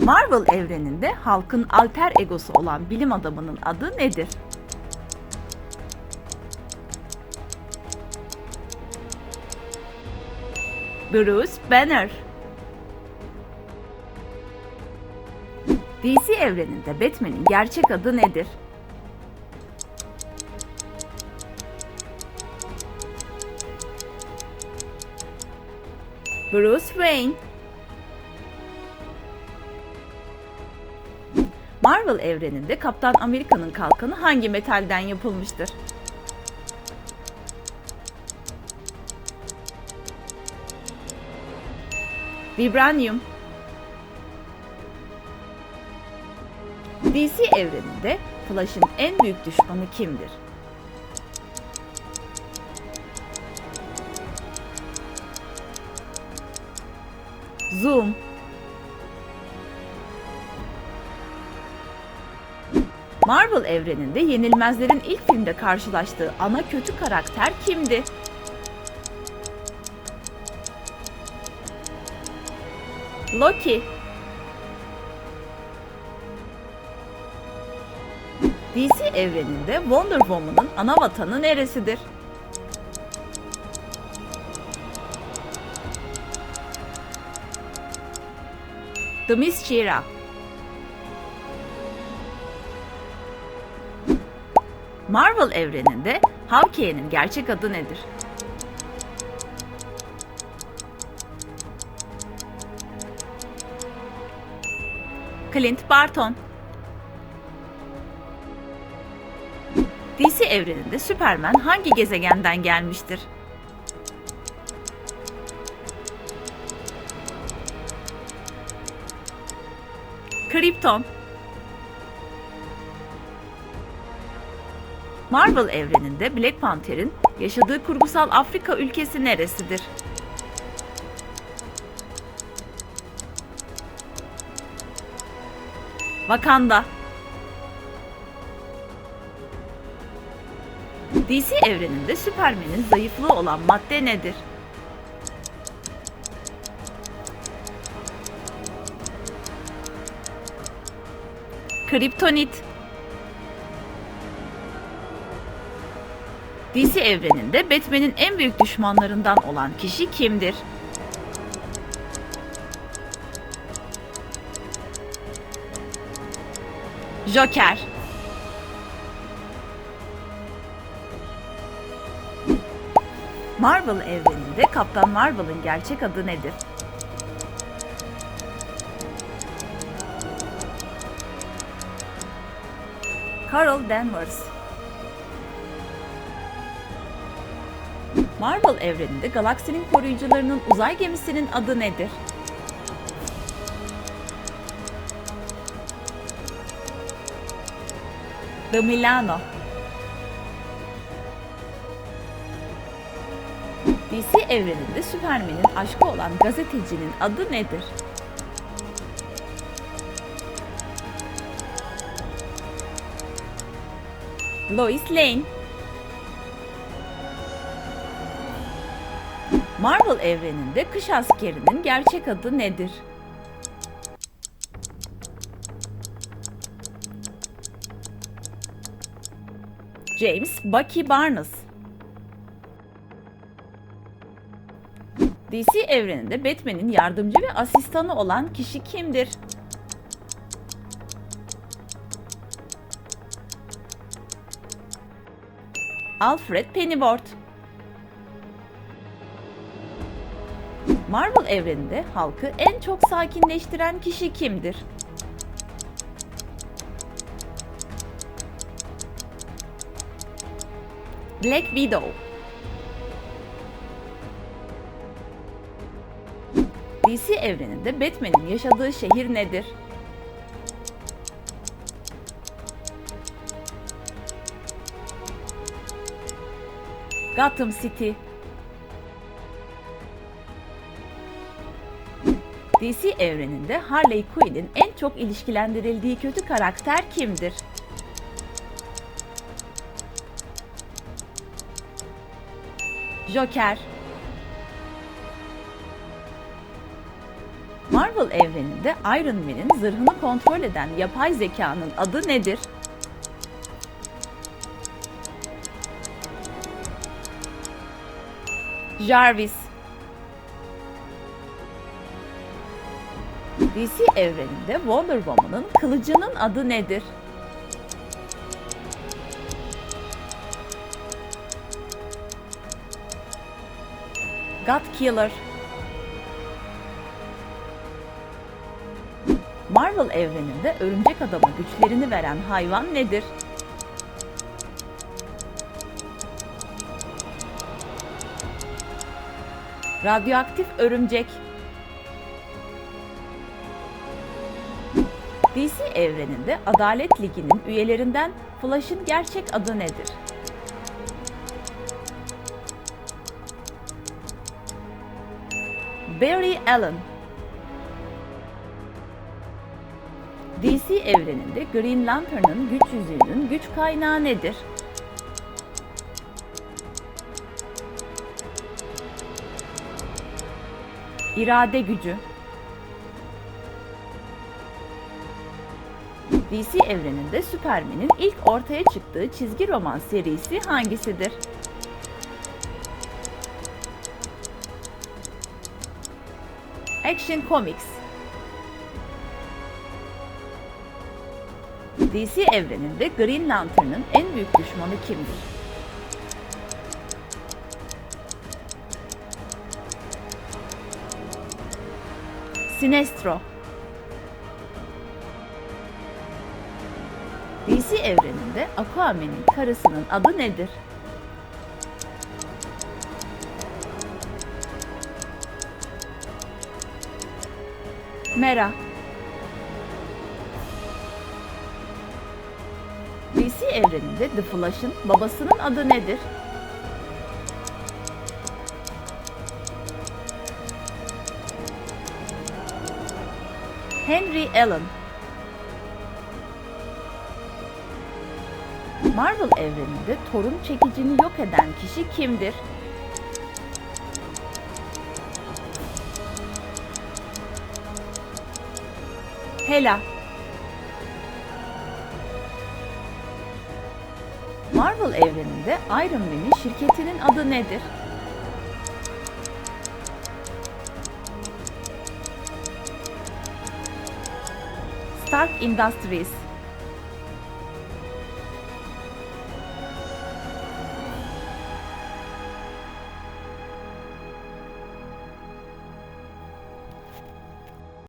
Marvel evreninde halkın alter egosu olan bilim adamının adı nedir? Bruce Banner DC evreninde Batman'in gerçek adı nedir? Bruce Wayne Marvel evreninde Kaptan Amerika'nın kalkanı hangi metalden yapılmıştır? Vibranium DC evreninde Flash'ın en büyük düşmanı kimdir? Zoom Marvel evreninde Yenilmezlerin ilk filmde karşılaştığı ana kötü karakter kimdi? Loki DC evreninde Wonder Woman'ın ana vatanı neresidir? Themyscira Marvel evreninde Hawkeye'nin gerçek adı nedir? Clint Barton DC evreninde Superman hangi gezegenden gelmiştir? Krypton Marvel evreninde Black Panther'in yaşadığı kurgusal Afrika ülkesi neresidir? Wakanda DC evreninde Superman'in zayıflığı olan madde nedir? Kriptonit DC evreninde Batman'in en büyük düşmanlarından olan kişi kimdir? Joker Marvel evreninde Kaptan Marvel'ın gerçek adı nedir? Carol Danvers Marvel evreninde galaksinin koruyucularının uzay gemisinin adı nedir? The Milano DC evreninde Superman'in aşkı olan gazetecinin adı nedir? Lois Lane Marvel evreninde kış askerinin gerçek adı nedir? James Bucky Barnes DC evreninde Batman'in yardımcı ve asistanı olan kişi kimdir? Alfred Pennyworth Marvel evreninde halkı en çok sakinleştiren kişi kimdir? Black Widow DC evreninde Batman'in yaşadığı şehir nedir? Gotham City DC evreninde Harley Quinn'in en çok ilişkilendirildiği kötü karakter kimdir? Joker Marvel evreninde Iron Man'in zırhını kontrol eden yapay zekanın adı nedir? Jarvis. DC evreninde Wonder Woman'ın kılıcının adı nedir? God Killer. Marvel evreninde örümcek adama güçlerini veren hayvan nedir? Radyoaktif örümcek. DC evreninde Adalet Ligi'nin üyelerinden Flash'ın gerçek adı nedir? Barry Allen. DC evreninde Green Lantern'ın güç yüzüğünün güç kaynağı nedir? İrade gücü. DC evreninde Superman'in ilk ortaya çıktığı çizgi roman serisi hangisidir? Action Comics. DC evreninde Green Lantern'ın en büyük düşmanı kimdir? Sinestro. DC evreninde Aquaman'in karısının adı nedir? Mera. DC evreninde The Flash'ın babasının adı nedir? Henry Allen. Marvel evreninde Thor'un çekicini yok eden kişi kimdir? Hela. Marvel evreninde Iron Man'in şirketinin adı nedir? Stark Industries.